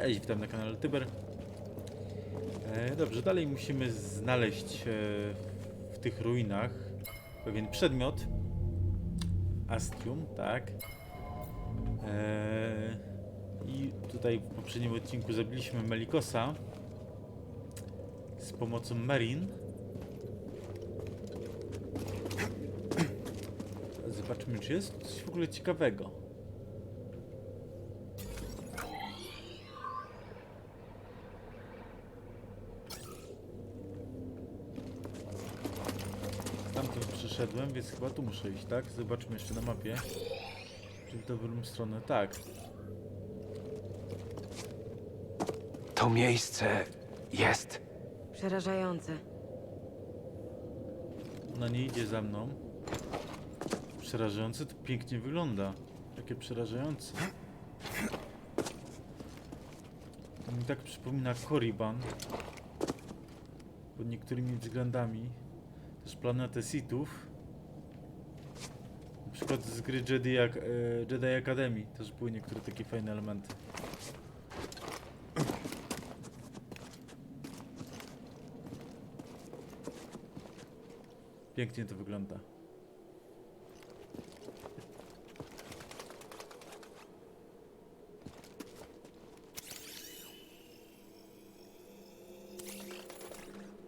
Cześć, witam na kanale Tyber. E, dobrze, dalej musimy znaleźć e, w tych ruinach pewien przedmiot. Astium, tak. E, I tutaj w poprzednim odcinku zabiliśmy Melikosa z pomocą Merin. Zobaczmy, czy jest coś w ogóle ciekawego. Tamtąd przyszedłem, więc chyba tu muszę iść, tak? Zobaczmy jeszcze na mapie. Czy w dobrą stronę? Tak. To miejsce jest. Przerażające. Ona nie idzie za mną. Przerażające to pięknie wygląda. Takie przerażające. To mi tak przypomina Korriban. Pod niektórymi względami. Też planetę Sithów. Na przykład z gry Jedi, e, Jedi Academy też były niektóre takie fajne elementy. Pięknie to wygląda.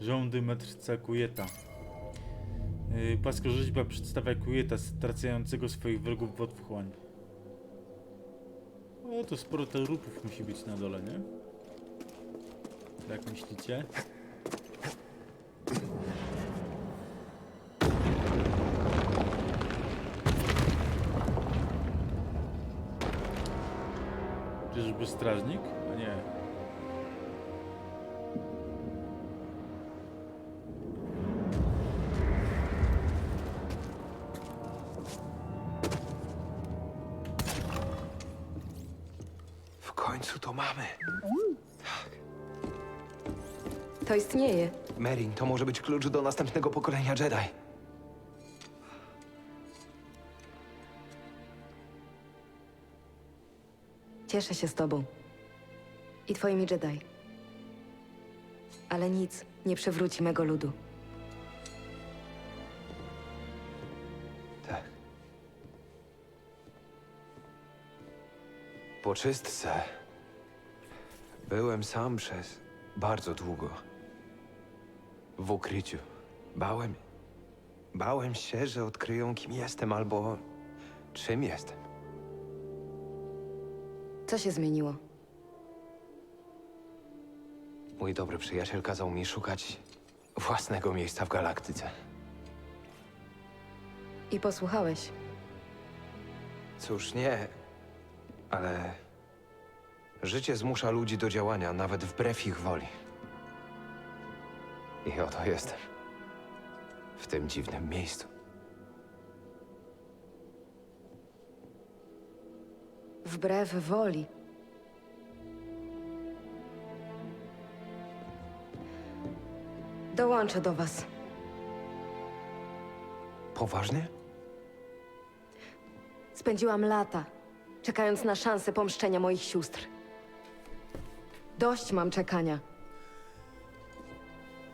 Rządy metrca Kujeta. Yy, Płaskorzeźba przedstawia Kujeta stracającego swoich wrogów w otchłań. O, to sporo trupów musi być na dole, nie? Jak myślicie? Czyżby strażnik? A nie. Końcu to mamy. To istnieje. Merin, to może być klucz do następnego pokolenia Jedi. Cieszę się z tobą. I twoimi Jedi. Ale nic nie przywróci mego ludu. Tak. Po czystce byłem sam przez bardzo długo. W ukryciu. Bałem. Bałem się, że odkryją, kim jestem albo czym jestem. Co się zmieniło? Mój dobry przyjaciel kazał mi szukać własnego miejsca w galaktyce. I posłuchałeś. Cóż, nie, ale życie zmusza ludzi do działania, nawet wbrew ich woli. I oto jestem. W tym dziwnym miejscu. Wbrew woli. Dołączę do was. Poważnie? Spędziłam lata, czekając na szansę pomszczenia moich sióstr. Dość mam czekania.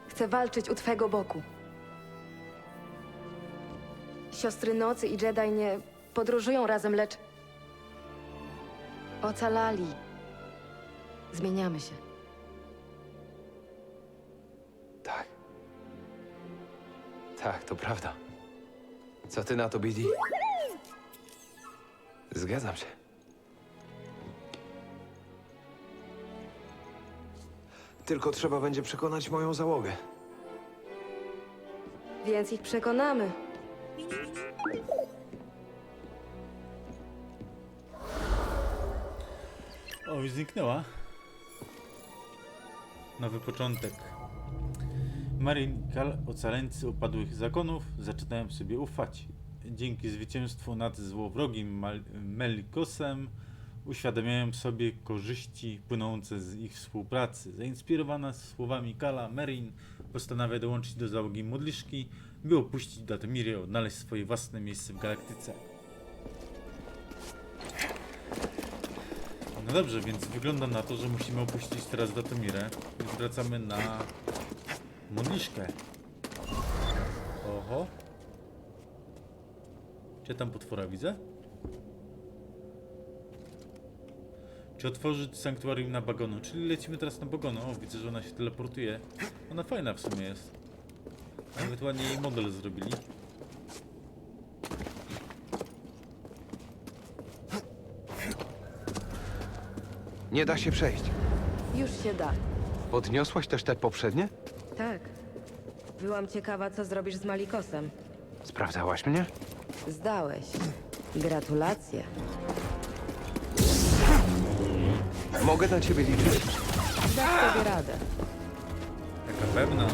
Chcę walczyć u twego boku. Siostry Nocy i Jedi nie podróżują razem, lecz ocalali. Zmieniamy się. Tak. Tak, to prawda. Co ty na to, Bidi? Zgadzam się. Tylko trzeba będzie przekonać moją załogę. Więc ich przekonamy. O, już zniknęła. Nowy początek. Marin i Kal, ocaleńcy upadłych zakonów, zaczynają sobie ufać. Dzięki zwycięstwu nad złowrogim Mal- Melikosem uświadamiają sobie korzyści płynące z ich współpracy. Zainspirowana słowami Kala, Merin postanawia dołączyć do załogi modliszki, by opuścić Datomirię i odnaleźć swoje własne miejsce w galaktyce. No dobrze, więc wygląda na to, że musimy opuścić teraz Datomirę i wracamy na modliszkę. Oho. Czy tam potwora widzę? Czy otworzyć sanktuarium na Bagonu? Czyli lecimy teraz na Bagonu. O, widzę, że ona się teleportuje. Ona fajna w sumie jest. Nawet ładnie jej model zrobili. Nie da się przejść. Już się da. Podniosłaś też te poprzednie? Tak. Byłam ciekawa, co zrobisz z Malikosem. Sprawdzałaś mnie? Zdałeś. Gratulacje. Mogę na ciebie liczyć? Dasz sobie radę. Taka pewna.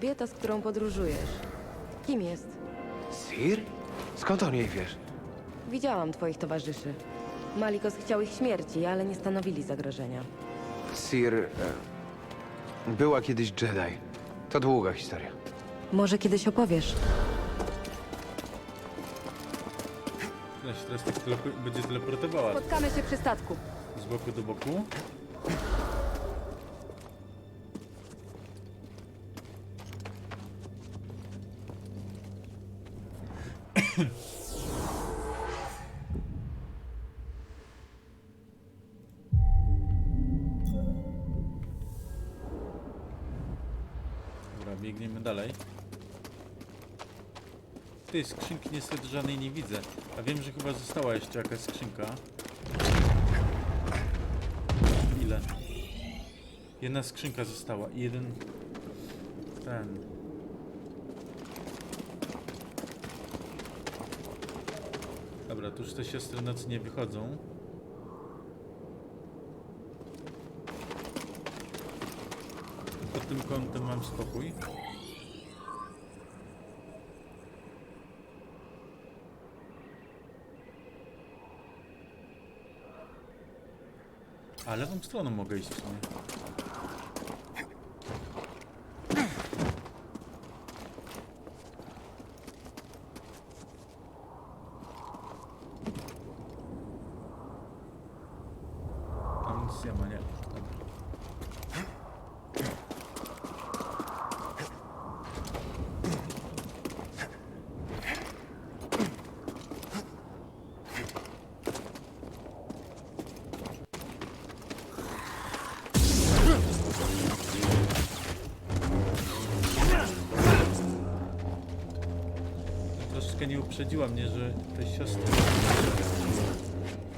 Kobieta, z którą podróżujesz. Kim jest? Sir? Skąd o niej wiesz? Widziałam twoich towarzyszy. Malikos chciał ich śmierci, ale nie stanowili zagrożenia. Sir... E, była kiedyś Jedi. To długa historia. Może kiedyś opowiesz. Ona się teraz tak będzie teleportowała Spotkamy się przy statku. z boku do boku. Tej skrzynki niestety żadnej nie widzę. A wiem, że chyba została jeszcze jakaś skrzynka. Ile? Jedna skrzynka została i jeden... Ten... Dobra, tu już te siostry nocy nie wychodzą. Pod tym kątem mam spokój. A lewą stroną mogę iść w sumie. Amunicja ma, nie. Uprzedziła mnie, że te siostry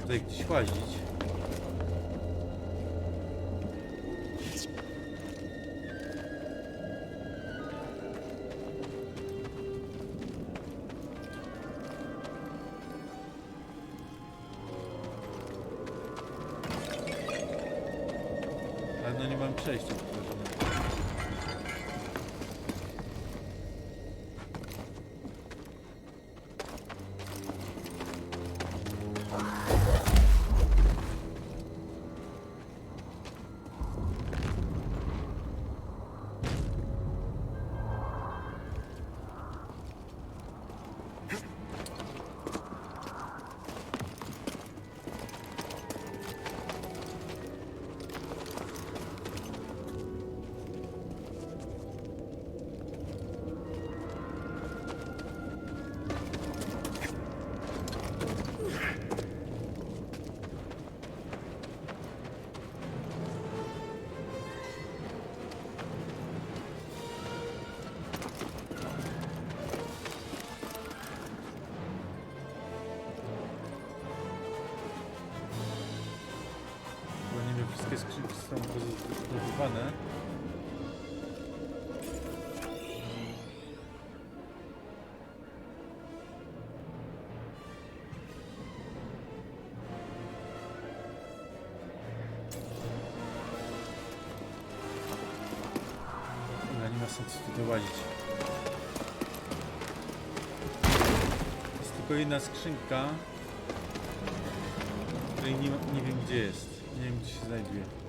tutaj gdzieś łazić. Ale no nie mam przejścia. Nie ma sensu tutaj łazić. Jest tylko jedna skrzynka, której nie, nie wiem gdzie jest. Nie wiem gdzie się znajduje.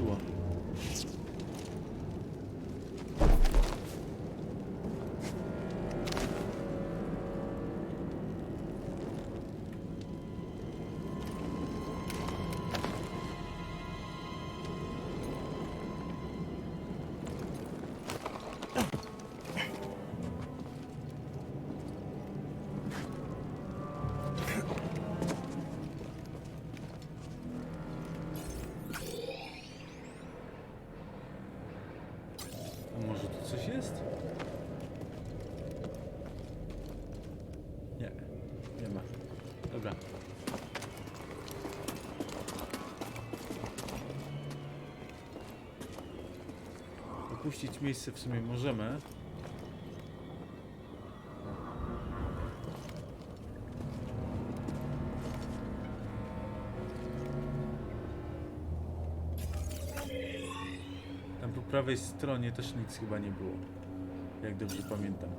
Mnie Opuścić miejsce w sumie możemy. Tam po prawej stronie też nic chyba nie było. Jak dobrze pamiętam.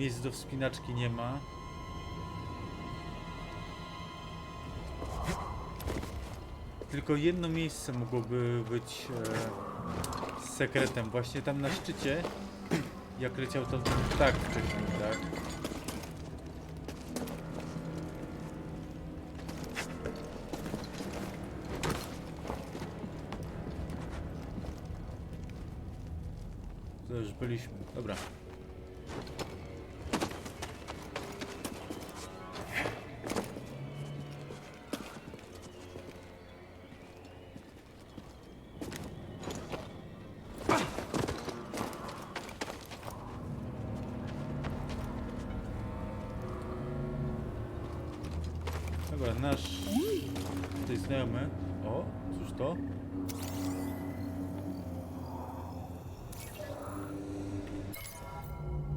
Miejsc do wspinaczki nie ma. Tylko jedno miejsce mogłoby być e, sekretem. Właśnie tam na szczycie, jak leciał to ten ptak wcześniej, tak? To już byliśmy. Dobra. Nasz tutaj znajomy. O, cóż to?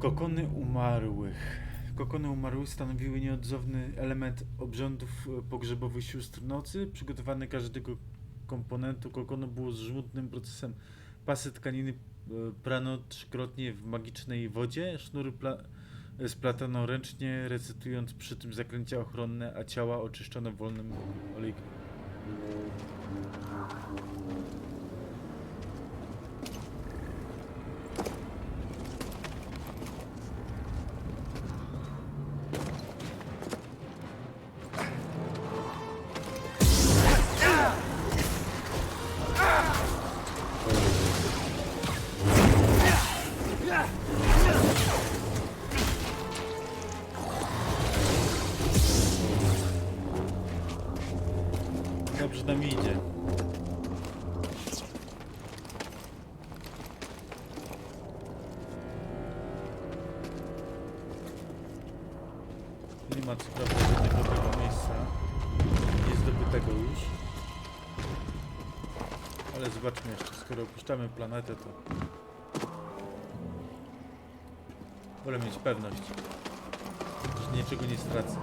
Kokony umarłych. Kokony umarłych stanowiły nieodzowny element obrządów e, pogrzebowych sióstr nocy. Przygotowanie każdego komponentu kokonu było żmudnym procesem. Pasy tkaniny e, prano trzykrotnie w magicznej wodzie. Sznury pla- splatano ręcznie, recytując przy tym zaklęcia ochronne, a ciała oczyszczono wolnym olejkiem. Zobaczmy jeszcze, skoro opuszczamy planetę, to... Wolę mieć pewność, że niczego nie stracę.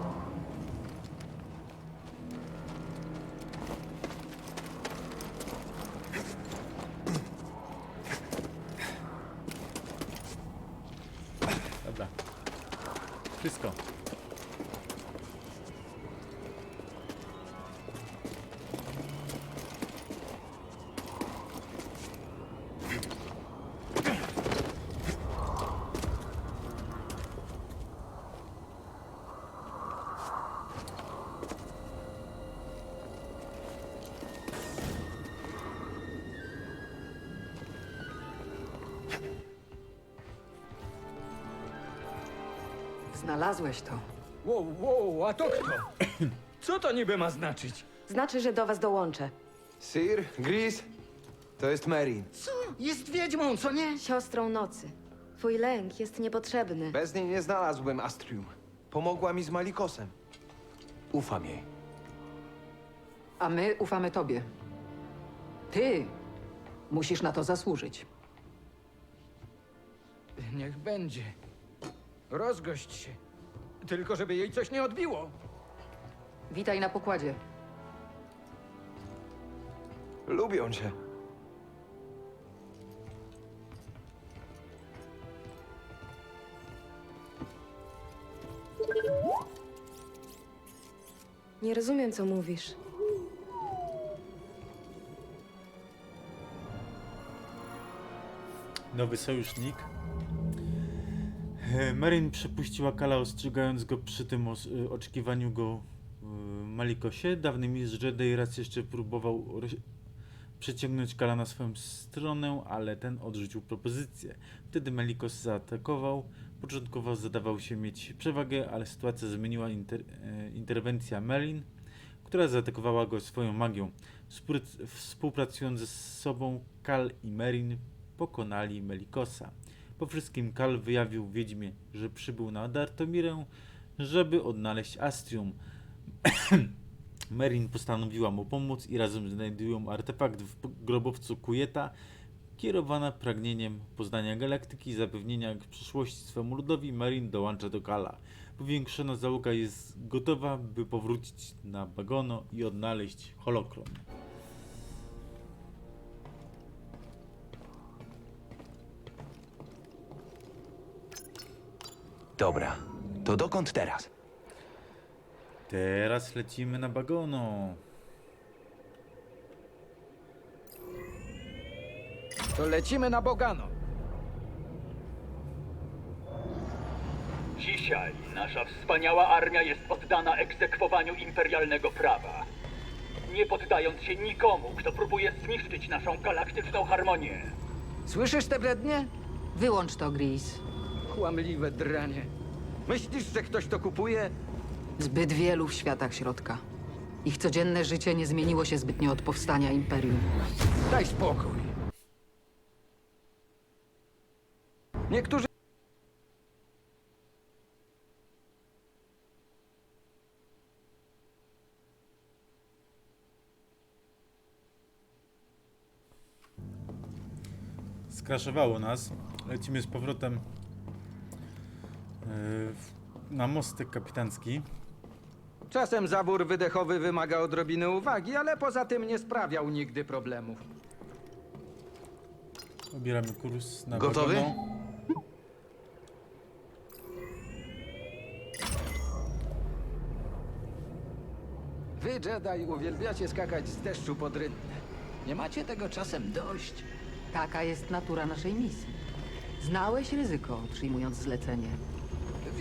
Znalazłeś to. Wow, wow, a to kto? Co to niby ma znaczyć? Znaczy, że do was dołączę. Sir, Gris, to jest Merin. Co? Jest wiedźmą, co nie? Siostrą nocy. Twój lęk jest niepotrzebny. Bez niej nie znalazłbym Astrium. Pomogła mi z Malikosem. Ufam jej. A my ufamy tobie. Ty musisz na to zasłużyć. Niech będzie. Rozgość się. Tylko żeby jej coś nie odbiło. Witaj na pokładzie. Lubią cię. Nie rozumiem, co mówisz. Nowy sojusznik. E, Merin przepuściła Kala, ostrzegając go przy tym e, oczekiwaniu go Malikosie. Dawny mistrz Jedi raz jeszcze próbował przeciągnąć Kala na swoją stronę, ale ten odrzucił propozycję. Wtedy Malikos zaatakował. Początkowo zadawał się mieć przewagę, ale sytuacja zmieniła inter- e, interwencja Merin, która zaatakowała go swoją magią. Współpr- Współpracując ze sobą, Kal i Merin pokonali Melikosa. Po wszystkim Kal wyjawił wiedźmie, że przybył na Dartomirę, żeby odnaleźć Astrium. Merin postanowiła mu pomóc i razem znajdują artefakt w grobowcu Kujeta, kierowana pragnieniem poznania galaktyki i zapewnienia przyszłości swemu ludowi. Merin dołącza do Kala. Powiększona załoga jest gotowa, by powrócić na Bagono i odnaleźć Holokron. Dobra, to dokąd teraz? Teraz lecimy na Bagono. To lecimy na Bogano. Dzisiaj nasza wspaniała armia jest oddana egzekwowaniu imperialnego prawa. Nie poddając się nikomu, kto próbuje zniszczyć naszą galaktyczną harmonię. Słyszysz te brednie? Wyłącz to, Gris. Kłamliwe dranie. Myślisz, że ktoś to kupuje? Zbyt wielu w światach środka. Ich codzienne życie nie zmieniło się zbytnio od powstania Imperium. Daj spokój. Niektórzy Skraszowało nas. Lecimy z powrotem na mostek kapitancki. Czasem zawór wydechowy wymaga odrobiny uwagi, ale poza tym nie sprawiał nigdy problemów. Obieramy kurs na Gotowy? Bagono. Wy, Jedi, uwielbiacie skakać z deszczu pod rynne. Nie macie tego czasem dość? Taka jest natura naszej misji. Znałeś ryzyko, przyjmując zlecenie.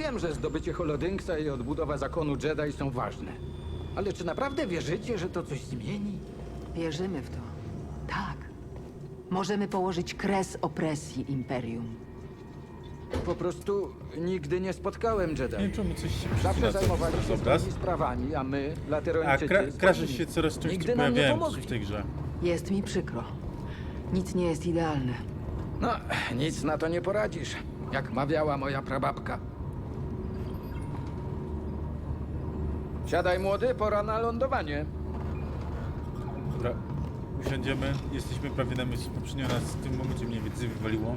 Wiem, że zdobycie Holodynksa i odbudowa zakonu Jedi są ważne. Ale czy naprawdę wierzycie, że to coś zmieni? Wierzymy w to. Tak. Możemy położyć kres opresji Imperium. Po prostu nigdy nie spotkałem Nie wiem Jedi. czemu coś się Zawsze przycina zajmowali się obraz. swoimi sprawami, a my, A laterończycy, kra krasze się coraz częściej Nigdy nam nie pojawiają pomogli. w tej grze. Jest mi przykro. Nic nie jest idealne. No, nic na to nie poradzisz, jak mawiała moja prababka. Siadaj młody, pora na lądowanie. Dobra, usiądziemy. Jesteśmy prawie na myśli. Poprzednio nas w tym momencie mniej więcej wywaliło.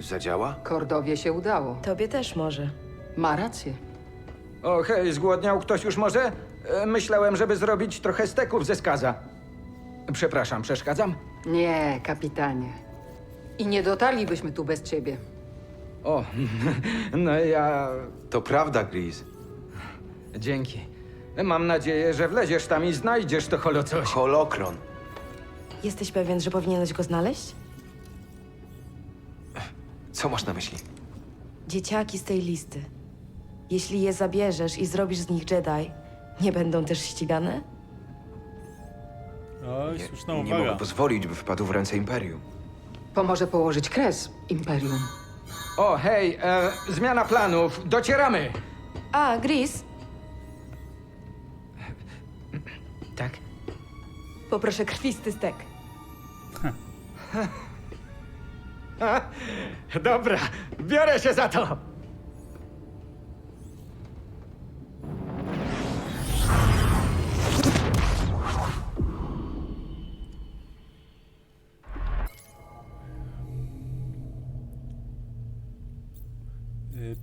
Zadziała? Kordowie się udało. Tobie też może. Ma rację. O hej, zgłodniał ktoś już może? E, Myślałem, żeby zrobić trochę steków ze skaza. Przepraszam, przeszkadzam? Nie, kapitanie. I nie dotarlibyśmy tu bez ciebie. O, no ja... To prawda, Gris. Dzięki. Mam nadzieję, że wleziesz tam i znajdziesz to holocoś. Holokron. Jesteś pewien, że powinieneś go znaleźć? Co masz na myśli? Dzieciaki z tej listy. Jeśli je zabierzesz i zrobisz z nich Jedi, nie będą też ścigane? Oj, słuszna nie uwaga. mogę pozwolić, by wpadł w ręce Imperium. Pomoże położyć kres Imperium. O, hej, e, zmiana planów. Docieramy! A, Gris, Tak? poproszę krwisty stek. Dobra, biorę się za to!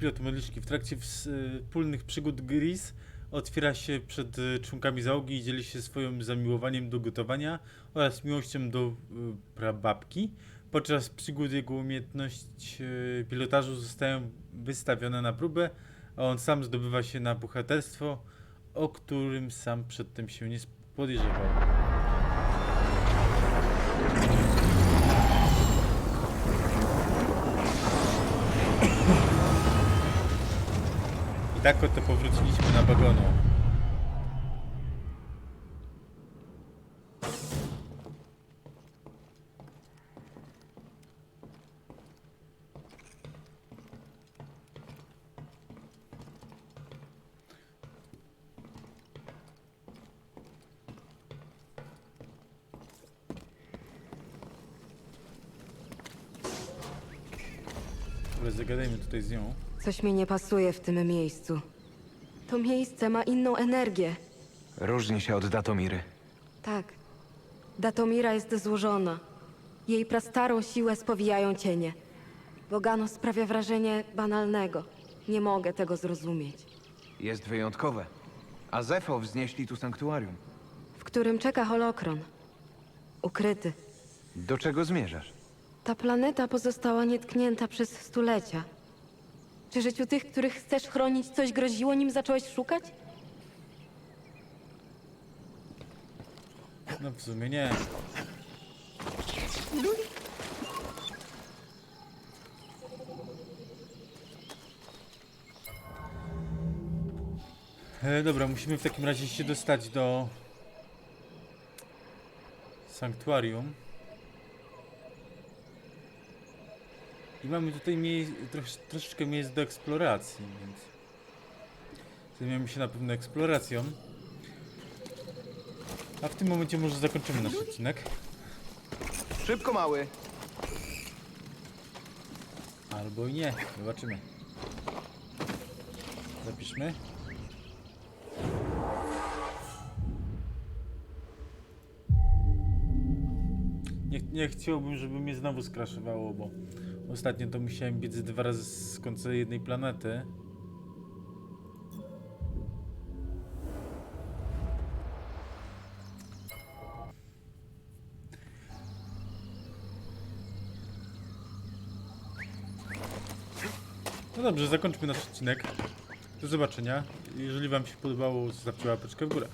Pilot modliszki. W trakcie ws- y, wspólnych przygód Gris otwiera się przed y, członkami załogi i dzieli się swoim zamiłowaniem do gotowania oraz miłością do y, prababki. Podczas przygód jego umiejętności y, pilotażu zostają wystawione na próbę, a on sam zdobywa się na bohaterstwo, o którym sam przedtem się nie podejrzewał. I tak oto powróciliśmy na wagonu. Zagadajmy tutaj z nią. Coś mi nie pasuje w tym miejscu. To miejsce ma inną energię. Różni się od Datomiry. Tak. Datomira jest złożona. Jej prastarą siłę spowijają cienie. Bogano sprawia wrażenie banalnego. Nie mogę tego zrozumieć. Jest wyjątkowe. A Zefo wznieśli tu sanktuarium. W którym czeka holokron. Ukryty. Do czego zmierzasz? Ta planeta pozostała nietknięta przez stulecia. Czy życiu tych, których chcesz chronić, coś groziło, nim zacząłeś szukać? No w sumie nie. E, dobra, musimy w takim razie się dostać do sanktuarium. I mamy tutaj mie trosz troszeczkę miejsc do eksploracji, więc zajmiemy się na pewno eksploracją. A w tym momencie może zakończymy nasz odcinek. Szybko, mały! Albo i nie, zobaczymy. Zapiszmy. Nie, nie chciałbym, żeby mnie znowu skraszowało, bo ostatnio to musiałem biec dwa razy z końca jednej planety. No dobrze, zakończmy nasz odcinek. Do zobaczenia. Jeżeli Wam się podobało, zostawcie łapeczkę w górę.